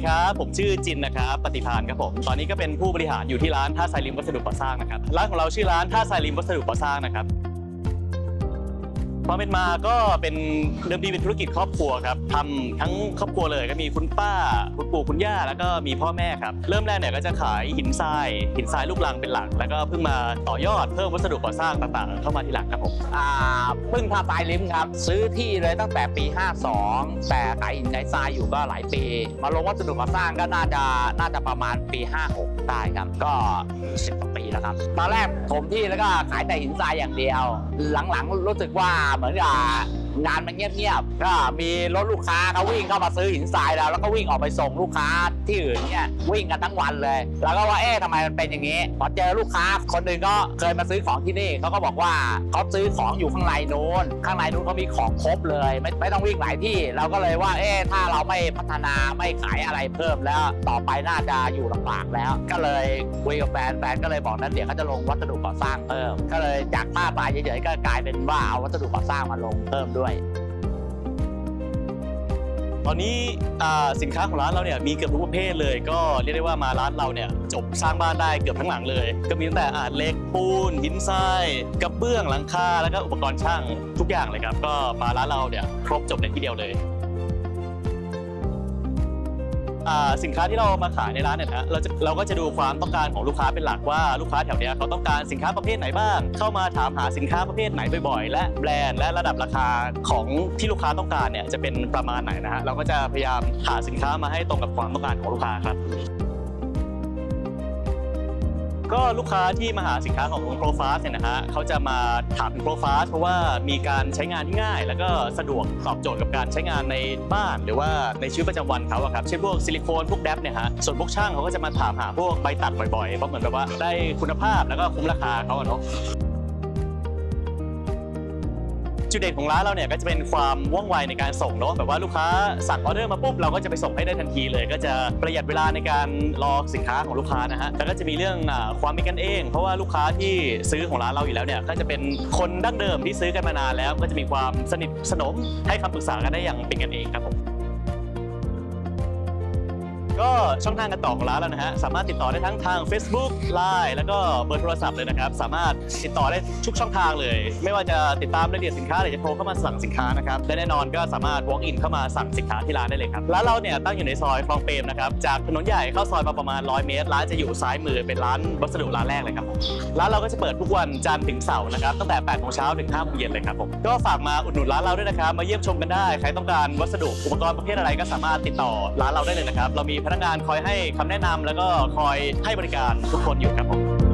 ดีครับ ผมชื่อจินนะครับปฏิพานครับผม ตอนนี้ก็เป็นผู้บริหารอยู่ที่ร้านท่าทรายริมวัสดุก่อสร้างนะครับ ร้านของเราชื่อร้านท่าทรายริมวัสดุก่อสร้างนะครับ ความเป็นมาก็เป็นเดิมทีเป็นธุรกิจครอบครัวครับทำทั้งครอบครัวเลยก็มีคุณป้า คุณปู่คุณย่าแล้วก็มีพ่อแม่ครับ เริ่มแรกเนี่ยก็จะขายหินทรายหินทรายลูกรังเป็นหลัก แล้วก็เพิ่งมาต่อยอดเพิ่มวัสดุก่อสร้างต่างๆ เข้ามาทีหลังครับผมอ่าพึ่งทาทรายลิมครับ ซื้อที่เลยตั้งแต่ปี 52 แต่ขายหินขายทรายอยู่ก็หลายปี มาลงวัสดุก่อสร้างก็น่าจะน่าจะประมาณปี 56 ได้ครับ ก็10กว่าปีแล้วครับตอนแรกผมที่แล้วก็ขายแต่หินทรายอย่างเดียว หลังๆรู้สึกว่าเหมือนกับ งานมันเงียบๆก็มีรถลูกค้าเขาวิ่งเข้ามาซื้อหินทรายแล้วแล้วก็วิ่งออกไปส่งลูกค้าที่อื่นเนี่ยวิ่งกันทั้งวันเลย แล้วก็ว่าเอ๊ะทำไมมันเป็นอย่างนี้ พอเจอลูกค้าคนหนึ่งก็เคยมาซื้อของที่นี่เขาก็บอกว่าเขาซื้อของอยู่ข้างในนู้นข้างในนู้นเขามีของครบเลย ไม่ไม่ต้องวิ่งหลายที่เราก็เลยว่าเอ๊ะถ้าเราไม่พัฒนาไม่ขายอะไรเพิ่มแล้ว ต่อไปน่าจะอยู่ลำบากแล้ว ก็เลยคุยกับแฟนแฟนก็เลยบอกนั้นเดี๋ยวเขาจะลงวัสดุก่อสร้างเพิ่มก็เลยจากผ้าปลายเฉยๆก็กลายเป็นว่าเอาวัสดุก่อสร้างมาลงเพิ่มด้วยตอนนี้สินค้าของร้านเราเนี่ยมีเกือบทุกประเภทเลย ก็เรียกได้ว่ามาร้านเราเนี่ยจบสร้างบ้านได้เกือบทั้งหลังเลย ก็มีตั้งแต่อาเหล็กปูนหินทรายกระเบื้องหลังคาแล้วก็อุปกรณ์ช่างทุกอย่างเลยครับ ก็มาร้านเราเนี่ยครบจบในที่เดียวเลย สินค้าที่เรามาขายในร้านเนี่ยนะเราจะเราก็จะดูความต้องการของลูกค้าเป็นหลักว่าลูกค้าแถวเนี้ยเขาต้องการสินค้าประเภทไหนบ้าง เข้ามาถามหาสินค้าประเภทไหนบ่อยๆ และแบรนด์และระดับราคาของที่ลูกค้าต้องการเนี่ยจะเป็นประมาณไหนนะฮะเราก็จะพยายามหาสินค้ามาให้ตรงกับความต้องการของลูกค้าครับ ก็ลูกค้าที่มาหาสินค้าของโปรฟาสเนี่ยนะฮะเขาจะมาถามโปรฟาสเพราะว่ามีการใช้งานที่ง่าย แล้วก็สะดวกตอบโจทย์กับการใช้งานในบ้าน หรือว่าในชีวิตประจำวันเขาอะครับเช่นพวกซิลิโคนพวกแดปเนี่ยฮะส่วนพวกช่างเขาก็จะมาถามหาพวกใบตัดบ่อยๆเพราะเหมือนแบบว่าได้คุณภาพแล้วก็คุ้มราคาเขาอะเนาะ จุดเด่นของร้านเราเนี่ยก็จะเป็นความว่องไวในการส่งเนาะแบบว่าลูกค้าสั่งออเดอร์มาปุ๊บเราก็จะไปส่งให้ได้ทันทีเลย ก็จะประหยัดเวลาในการรอสินค้าของลูกค้านะฮะแล้วก็จะมีเรื่องอความเป็นกันเอง เพราะว่าลูกค้าที่ซื้อของร้านเราอยู่แล้วเนี่ยก็จะเป็นคนดั้งเดิมที่ซื้อกันมานานแล้ว ก็จะมีความสนิทสนมให้คำปรึกษากันได้อย่างเป็นกันเองครับผม ก็ช่องทางการต่อของร้านแล้วนะฮะ สามารถติดต่อได้ทั้งทาง Facebook Line แล้วก็เบอร์โทรศัพท์เลยนะครับ สามารถติดต่อได้ทุกช่องทางเลย ไม่ว่าจะติดตามรายละเอียดสินค้าหรือจะโทรเข้ามาสั่งสินค้านะครับและแน่นอนก็สามารถ walk in เข้ามาสั่งสินค้าที่ร้านได้เลยครับร้านเราเนี่ยตั้งอยู่ในซอยคลองเปรมนะครับจากถนนใหญ่เข้าซอยมาประมาณ 100 เมตรร้านจะอยู่ซ้ายมือเป็นร้านวัสดุร้านแรกเลยครับผมร้านเราก็จะเปิดทุกวันจันทร์ถึงเสาร์นะครับตั้งแต่8โมงเช้าถึง5โมงเย็นเลยครับผมก็ฝากมาอุดหนุนร้านเราด้วยนะครับมาเยี่ยมชมกันได้ใครต้องการวัสดุอุปกรณ์ประเภทอะไรก็สามารถติดต่อร้านเราได้เลยนะครับเรามีพนักงานคอยให้คำแนะนำแล้วก็คอยให้บริการทุกคนอยู่ครับผม